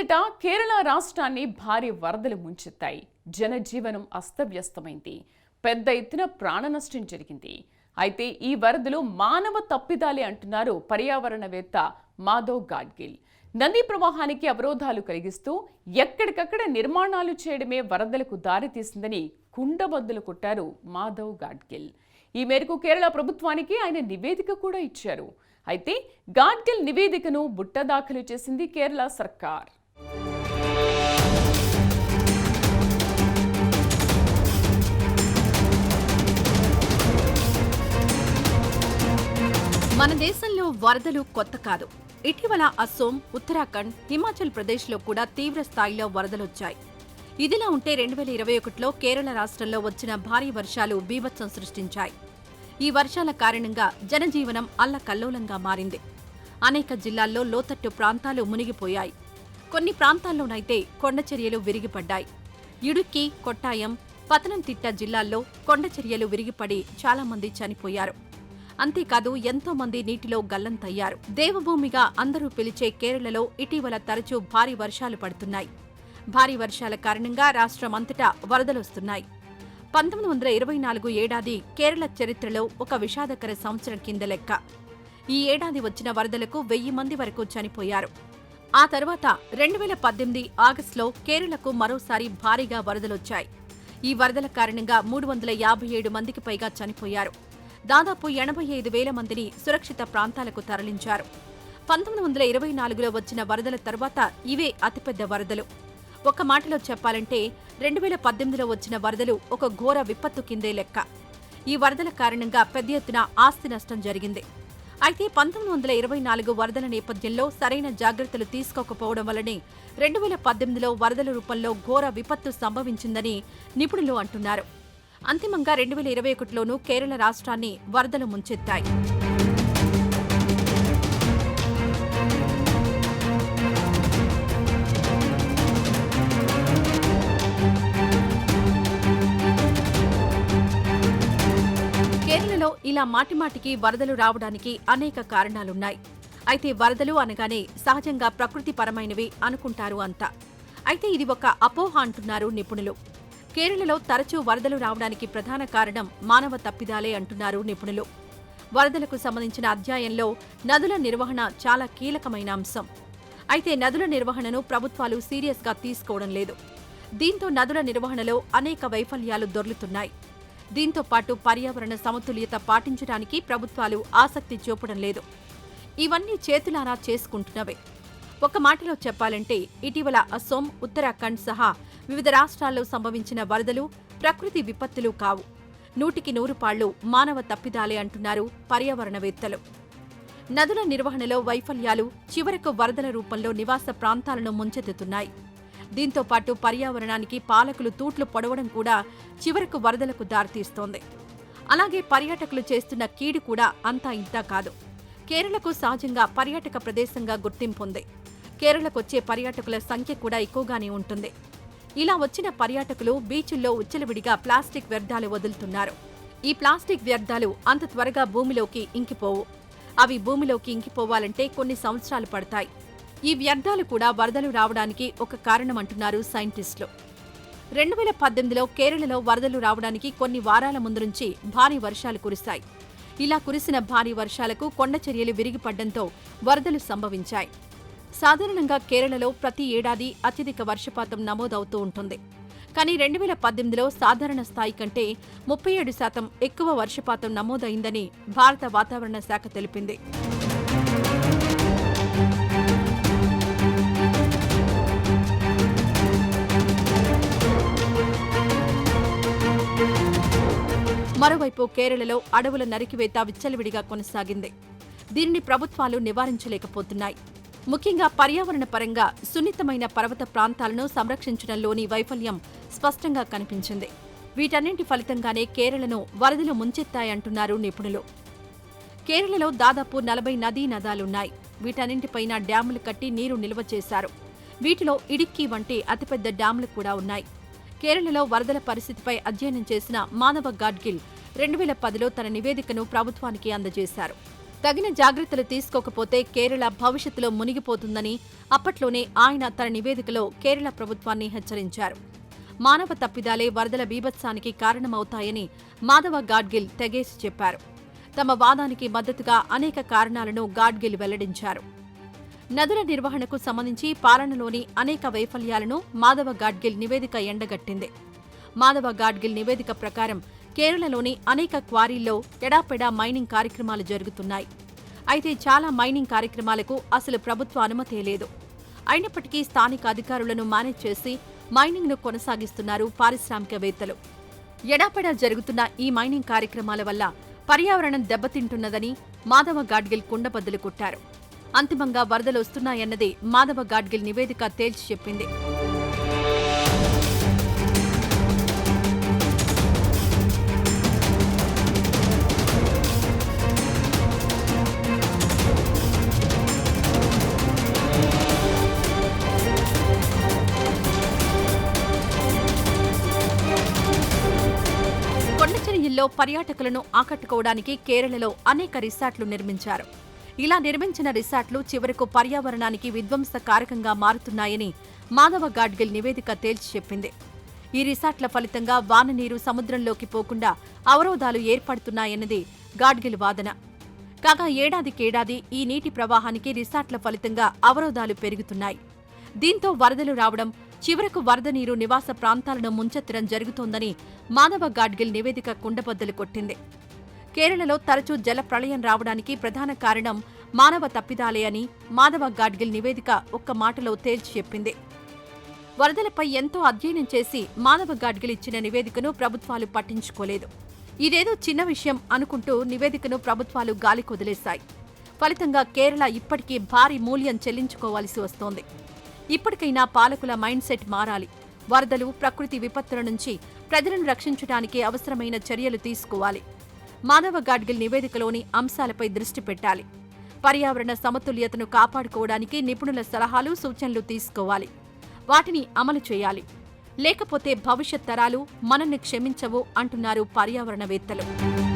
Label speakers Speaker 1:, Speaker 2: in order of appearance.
Speaker 1: కిందట కేరళ రాష్ట్రాన్ని భారీ వరదలు ముంచెత్తాయి జనజీవనం అస్తవ్యస్తమైంది పెద్ద ఎత్తున ప్రాణనష్టం జరిగింది అయితే ఈ వరదలు మానవ తప్పిదాలే అంటున్నారు పర్యావరణవేత్త మాధవ్ గాడ్గిల్ నదీ ప్రవాహానికి అవరోధాలు కలిగిస్తూ ఎక్కడికక్కడ నిర్మాణాలు చేయడమే వరదలకు దారితీసిందని కుండబద్దులు కొట్టారు మాధవ్ గాడ్గిల్ ఈ మేరకు కేరళ ప్రభుత్వానికి ఆయన నివేదిక కూడా ఇచ్చారు అయితే గాడ్గిల్ నివేదికను బుట్ట దాఖలు చేసింది కేరళ సర్కార్
Speaker 2: మన దేశంలో వరదలు కొత్త కాదు ఇటీవల అస్సోం ఉత్తరాఖండ్ హిమాచల్ ప్రదేశ్లో కూడా తీవ్ర స్థాయిలో వరదలొచ్చాయి ఇదిలా ఉంటే రెండు వేల ఇరవై ఒకటిలో కేరళ రాష్ట్రంలో వచ్చిన భారీ వర్షాలు బీభత్సం సృష్టించాయి ఈ వర్షాల కారణంగా జనజీవనం అల్లకల్లోలంగా మారింది అనేక జిల్లాల్లో లోతట్టు ప్రాంతాలు మునిగిపోయాయి కొన్ని ప్రాంతాల్లోనైతే కొండచర్యలు విరిగిపడ్డాయి ఇడుక్కి కొట్టాయం పతనంతిట్ట జిల్లాల్లో కొండచర్యలు విరిగిపడి చాలామంది చనిపోయారు అంతేకాదు ఎంతో మంది నీటిలో గల్లంతయ్యారు దేవభూమిగా అందరూ పిలిచే కేరళలో ఇటీవల తరచూ భారీ వర్షాలు పడుతున్నాయి భారీ వర్షాల కారణంగా రాష్ట్రమంతటా వరదలొస్తున్నాయి పంతొమ్మిది వందల ఇరవై నాలుగు ఏడాది కేరళ చరిత్రలో ఒక విషాదకర సంవత్సరం కింద లెక్క ఈ ఏడాది వచ్చిన వరదలకు వెయ్యి మంది వరకు చనిపోయారు ఆ తర్వాత రెండు వేల పద్దెనిమిది ఆగస్టులో కేరళకు మరోసారి భారీగా వరదలొచ్చాయి ఈ వరదల కారణంగా మూడు వందల యాభై ఏడు మందికి పైగా చనిపోయారు దాదాపు ఎనభై ఐదు వేల మందిని సురక్షిత ప్రాంతాలకు తరలించారు పంతొమ్మిది వందల ఇరవై నాలుగులో వచ్చిన వరదల తర్వాత ఇవే అతిపెద్ద వరదలు ఒక మాటలో చెప్పాలంటే రెండు వేల పద్దెనిమిదిలో వచ్చిన వరదలు ఒక ఘోర విపత్తు కిందే లెక్క ఈ వరదల కారణంగా పెద్ద ఎత్తున ఆస్తి నష్టం జరిగింది అయితే పంతొమ్మిది వందల ఇరవై నాలుగు వరదల నేపథ్యంలో సరైన జాగ్రత్తలు తీసుకోకపోవడం వల్లనే రెండు వేల పద్దెనిమిదిలో వరదల రూపంలో ఘోర విపత్తు సంభవించిందని నిపుణులు అంటున్నారు అంతిమంగా రెండు వేల ఇరవై ఒకటిలోనూ కేరళ రాష్ట్రాన్ని వరదలు ముంచెత్తాయి
Speaker 3: కేరళలో ఇలా మాటిమాటికి వరదలు రావడానికి అనేక కారణాలున్నాయి అయితే వరదలు అనగానే సహజంగా ప్రకృతిపరమైనవి అనుకుంటారు అంతా అయితే ఇది ఒక అపోహ అంటున్నారు నిపుణులు కేరళలో తరచూ వరదలు రావడానికి ప్రధాన కారణం మానవ తప్పిదాలే అంటున్నారు నిపుణులు వరదలకు సంబంధించిన అధ్యాయంలో నదుల నిర్వహణ చాలా కీలకమైన అంశం అయితే నదుల నిర్వహణను ప్రభుత్వాలు సీరియస్గా తీసుకోవడం లేదు దీంతో నదుల నిర్వహణలో అనేక వైఫల్యాలు దొర్లుతున్నాయి దీంతో పాటు పర్యావరణ సమతుల్యత పాటించడానికి ప్రభుత్వాలు ఆసక్తి చూపడం లేదు ఇవన్నీ చేతులారా చేసుకుంటున్నవే ఒక మాటలో చెప్పాలంటే ఇటీవల అసోం ఉత్తరాఖండ్ సహా వివిధ రాష్ట్రాల్లో సంభవించిన వరదలు ప్రకృతి విపత్తులు కావు నూటికి నూరు పాళ్లు మానవ తప్పిదాలే అంటున్నారు పర్యావరణవేత్తలు నదుల నిర్వహణలో వైఫల్యాలు చివరకు వరదల రూపంలో నివాస ప్రాంతాలను ముంచెత్తుతున్నాయి దీంతో పాటు పర్యావరణానికి పాలకులు తూట్లు పొడవడం కూడా చివరకు వరదలకు దారితీస్తోంది అలాగే పర్యాటకులు చేస్తున్న కీడు కూడా అంతా ఇంతా కాదు కేరళకు సహజంగా పర్యాటక ప్రదేశంగా గుర్తింపుంది కేరళకొచ్చే పర్యాటకుల సంఖ్య కూడా ఎక్కువగానే ఉంటుంది ఇలా వచ్చిన పర్యాటకులు బీచ్ల్లో ఉచ్చలవిడిగా ప్లాస్టిక్ వ్యర్థాలు వదులుతున్నారు ఈ ప్లాస్టిక్ వ్యర్థాలు అంత త్వరగా భూమిలోకి ఇంకిపోవు అవి భూమిలోకి ఇంకిపోవాలంటే కొన్ని సంవత్సరాలు పడతాయి ఈ వ్యర్థాలు కూడా వరదలు రావడానికి ఒక కారణం అంటున్నారు సైంటిస్టులు రెండు వేల పద్దెనిమిదిలో కేరళలో వరదలు రావడానికి కొన్ని వారాల ముందు నుంచి భారీ వర్షాలు కురిశాయి ఇలా కురిసిన భారీ వర్షాలకు కొండ చర్యలు విరిగిపడ్డంతో వరదలు సంభవించాయి సాధారణంగా కేరళలో ప్రతి ఏడాది అత్యధిక వర్షపాతం నమోదవుతూ ఉంటుంది కానీ రెండు వేల పద్దెనిమిదిలో సాధారణ స్థాయి కంటే ముప్పై ఏడు శాతం ఎక్కువ వర్షపాతం నమోదైందని భారత వాతావరణ శాఖ తెలిపింది
Speaker 4: మరోవైపు కేరళలో అడవుల నరికివేత విచ్చలవిడిగా కొనసాగింది దీనిని ప్రభుత్వాలు నివారించలేకపోతున్నాయి ముఖ్యంగా పర్యావరణ పరంగా సున్నితమైన పర్వత ప్రాంతాలను సంరక్షించడంలోని వైఫల్యం స్పష్టంగా కనిపించింది వీటన్నింటి ఫలితంగానే కేరళను వరదలు ముంచెత్తాయంటున్నారు నిపుణులు కేరళలో దాదాపు నలభై నదీ నదాలున్నాయి వీటన్నింటిపైన డ్యాములు కట్టి నీరు నిల్వ చేశారు వీటిలో ఇడిక్కి వంటి అతిపెద్ద డ్యాములు కూడా ఉన్నాయి కేరళలో వరదల పరిస్థితిపై అధ్యయనం చేసిన మానవ గాడ్గిల్ రెండు వేల పదిలో తన నివేదికను ప్రభుత్వానికి అందజేశారు తగిన జాగ్రత్తలు తీసుకోకపోతే కేరళ భవిష్యత్తులో మునిగిపోతుందని అప్పట్లోనే ఆయన తన నివేదికలో కేరళ ప్రభుత్వాన్ని హెచ్చరించారు మానవ తప్పిదాలే వరదల బీభత్సానికి కారణమవుతాయని మాధవ గాడ్గిల్ తెగేసి చెప్పారు తమ వాదానికి మద్దతుగా అనేక కారణాలను గాడ్గిల్ వెల్లడించారు నదుల నిర్వహణకు సంబంధించి పాలనలోని అనేక వైఫల్యాలను మాధవ గాడ్గిల్ నివేదిక ఎండగట్టింది మాధవ గాడ్గిల్ నివేదిక ప్రకారం కేరళలోని అనేక క్వారీల్లో ఎడాపెడా మైనింగ్ కార్యక్రమాలు జరుగుతున్నాయి అయితే చాలా మైనింగ్ కార్యక్రమాలకు అసలు ప్రభుత్వ అనుమతి లేదు అయినప్పటికీ స్థానిక అధికారులను మేనేజ్ చేసి మైనింగ్ను కొనసాగిస్తున్నారు పారిశ్రామికవేత్తలు ఎడాపెడా జరుగుతున్న ఈ మైనింగ్ కార్యక్రమాల వల్ల పర్యావరణం దెబ్బతింటున్నదని మాధవ గాడ్గిల్ కుండబద్దలు కొట్టారు అంతిమంగా వరదలు వస్తున్నాయన్నదే మాధవ గాడ్గిల్ నివేదిక తేల్చి చెప్పింది
Speaker 5: రోజుల్లో పర్యాటకులను ఆకట్టుకోవడానికి కేరళలో అనేక రిసార్ట్లు నిర్మించారు ఇలా నిర్మించిన రిసార్ట్లు చివరకు పర్యావరణానికి విధ్వంసకారకంగా మారుతున్నాయని మాధవ గాడ్గిల్ నివేదిక తేల్చి చెప్పింది ఈ రిసార్ట్ల ఫలితంగా వాన నీరు సముద్రంలోకి పోకుండా అవరోధాలు ఏర్పడుతున్నాయన్నది గాడ్గిల్ వాదన కాగా ఏడాదికేడాది ఈ నీటి ప్రవాహానికి రిసార్ట్ల ఫలితంగా అవరోధాలు పెరుగుతున్నాయి దీంతో వరదలు రావడం చివరకు వరద నీరు నివాస ప్రాంతాలను ముంచెత్తడం జరుగుతోందని మాధవ గాడ్గిల్ నివేదిక కుండబద్దలు కొట్టింది కేరళలో తరచూ జల ప్రళయం రావడానికి ప్రధాన కారణం మానవ తప్పిదాలే అని మాధవ గాడ్గిల్ నివేదిక ఒక్క మాటలో తేల్చి చెప్పింది వరదలపై ఎంతో అధ్యయనం చేసి మాధవ గాడ్గిల్ ఇచ్చిన నివేదికను ప్రభుత్వాలు పట్టించుకోలేదు ఇదేదో చిన్న విషయం అనుకుంటూ నివేదికను ప్రభుత్వాలు గాలికొదిలేశాయి ఫలితంగా కేరళ ఇప్పటికీ భారీ మూల్యం చెల్లించుకోవాల్సి వస్తోంది ఇప్పటికైనా పాలకుల మైండ్ సెట్ మారాలి వరదలు ప్రకృతి విపత్తుల నుంచి ప్రజలను రక్షించడానికి అవసరమైన చర్యలు తీసుకోవాలి మానవ గాడ్గిల్ నివేదికలోని అంశాలపై దృష్టి పెట్టాలి పర్యావరణ సమతుల్యతను కాపాడుకోవడానికి నిపుణుల సలహాలు సూచనలు తీసుకోవాలి వాటిని అమలు చేయాలి లేకపోతే భవిష్యత్ తరాలు మనల్ని క్షమించవు అంటున్నారు పర్యావరణవేత్తలు